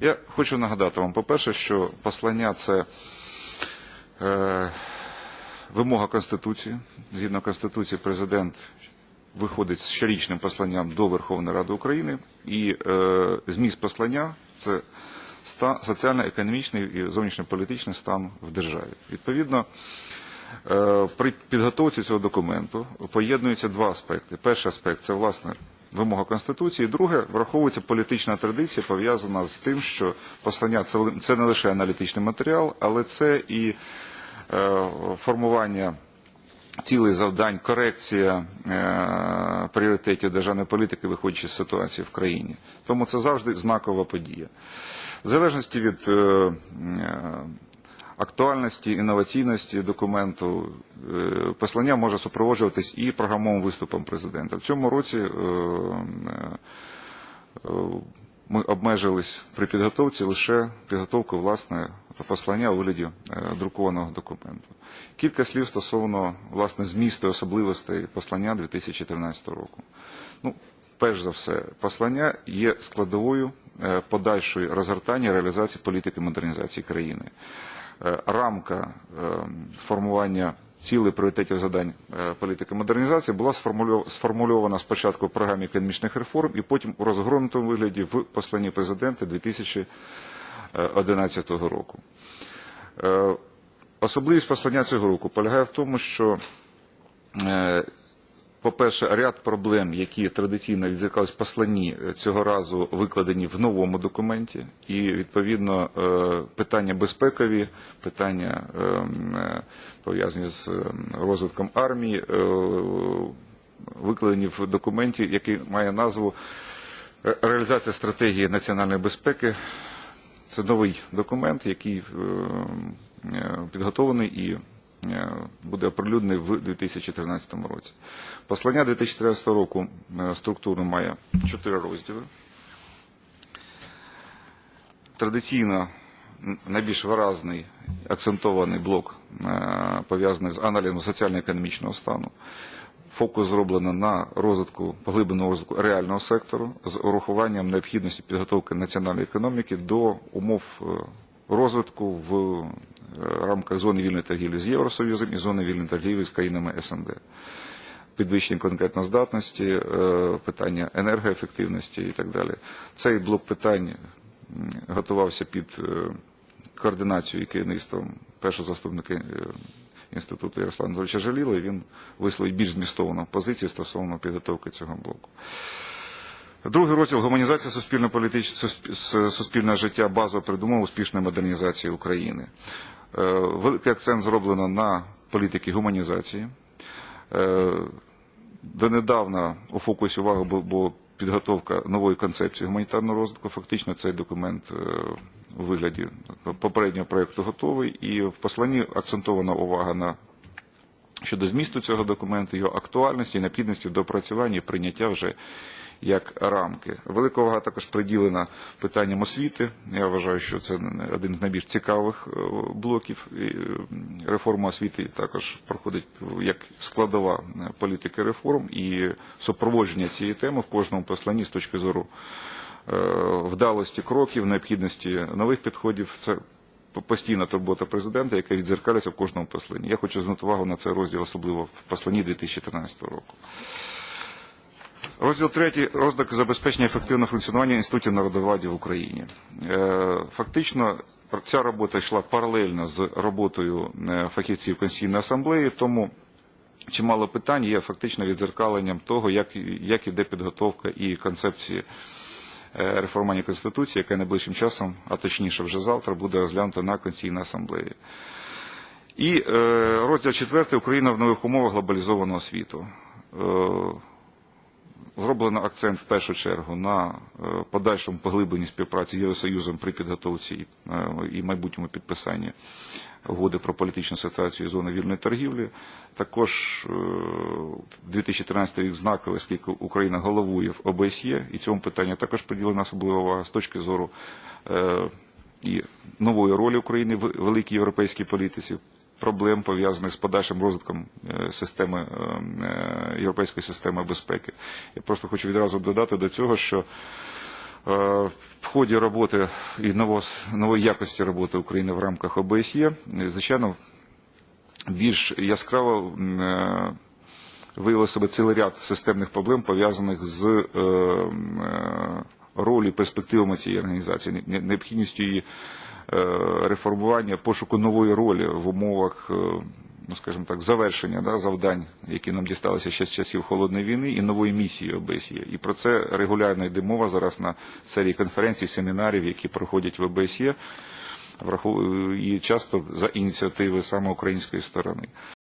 Я хочу нагадати вам, по-перше, що послання це е, вимога Конституції. Згідно Конституції, президент виходить з щорічним посланням до Верховної Ради України, і е, зміст послання це соціально-економічний і зовнішньополітичний стан в державі. Відповідно, е, при підготовці цього документу поєднуються два аспекти. Перший аспект це власне вимога Конституції. Друге, враховується політична традиція, пов'язана з тим, що послання це, не лише аналітичний матеріал, але це і е, формування цілей завдань, корекція е, пріоритетів державної політики, виходячи з ситуації в країні. Тому це завжди знакова подія. В залежності від е, актуальності, інноваційності документу, е, послання може супроводжуватись і програмовим виступом президента. В цьому році е, е, ми обмежились при підготовці лише підготовкою власне послання у вигляді друкованого документу. Кілька слів стосовно власне змісту і особливостей послання 2013 року. Ну, перш за все, послання є складовою подальшої розгортання і реалізації політики модернізації країни. Е, Рамка е, формування цілей пріоритетів задань е, політики модернізації була сформульована спочатку в програмі економічних реформ і потім у розгорнутому вигляді в посланні президента 2011 року. Особливість послання цього року полягає в тому, що по-перше, ряд проблем, які традиційно відзеркались в посланні, е, цього разу викладені в новому документі, і відповідно е, питання безпекові, питання е, е, пов'язані з е, розвитком армії, викладені в документі, який має назву Реалізація стратегії національної безпеки. Це новий документ, який е, е, підготовлений і буде оприлюднений в 2013 році. Послання 2013 року е, структуру має чотири розділи. Традиційно найбільш виразний акцентований блок е, пов'язаний з аналізом соціально-економічного стану. Фокус зроблено на розвитку, поглибленому розвитку реального сектору з урахуванням необхідності підготовки національної економіки до умов е, розвитку в е, рамках зони вільної торгівлі з Євросоюзом і зони вільної торгівлі з країнами СНД. Підвищення конкурентноздатності, е, питання енергоефективності і так далі. Цей блок питань готувався під е, координацією і керівництвом першого заступника е, інституту Ярослава Анатолійовича Жаліла, і він висловив більш змістовану позицію стосовно підготовки цього блоку. Другий розділ гуманізація суспільно-політичного суспільного життя базова передумова успішної модернізації України. Е, Великий акцент зроблено на політики гуманізації. Е, Донедавна у фокусі уваги була підготовка нової концепції гуманітарного розвитку. Фактично цей документ е, у вигляді попереднього проєкту готовий, і в посланні акцентована увага на щодо змісту цього документу, його актуальності, необхідності допрацювання і прийняття вже як рамки. Велика увага також приділена питанням освіти. Я вважаю, що це один з найбільш цікавих е, блоків. Е, Реформа освіти також проходить як складова е, політики реформ і супроводження цієї теми в кожному посланні з точки зору вдалості кроків, необхідності нових підходів. Це постійна турбота президента, яка відзеркалюється в кожному посланні. Я хочу звернути увагу на цей розділ, особливо в посланні 2013 року. Розділ третій роздак забезпечення ефективного функціонування інститутів народовладдя в Україні. Е, Фактично, ця робота йшла паралельно з роботою е, фахівців Конституційної асамблеї, тому чимало питань є фактично відзеркаленням того, як, як іде підготовка і концепції е, реформування Конституції, яка найближчим часом, а точніше вже завтра, буде розглянута на Конституційній асамблеї. І розділ четвертий Україна в нових умовах глобалізованого світу. Е, Зроблено акцент в першу чергу на е, подальшому поглибленні співпраці з Євросоюзом при підготовці е, і майбутньому підписанні угоди про політичну ситуацію зони вільної торгівлі. Також е, 2013 рік знаковий, оскільки Україна головує в ОБСЄ, і цьому питанню також приділена особлива увага з точки зору е, і нової ролі України в великій європейській політиці, проблем, пов'язаних з подальшим розвитком е, системи е, е, європейської системи безпеки. Я просто хочу відразу додати до цього, що В ході роботи і нової якості роботи України в рамках ОБСЄ, звичайно, більш яскраво е, себе цілий ряд системних проблем, пов'язаних з ролі, перспективами цієї організації, необхідністю її реформування, пошуку нової ролі в умовах, е, ну скажімо так, завершення да, завдань, які нам дісталися ще з часів холодної війни, і нової місії ОБСЄ. І про це регулярно йде мова зараз на серії конференцій, семінарів, які проходять в ОБСЄ, і часто за ініціативи саме української сторони.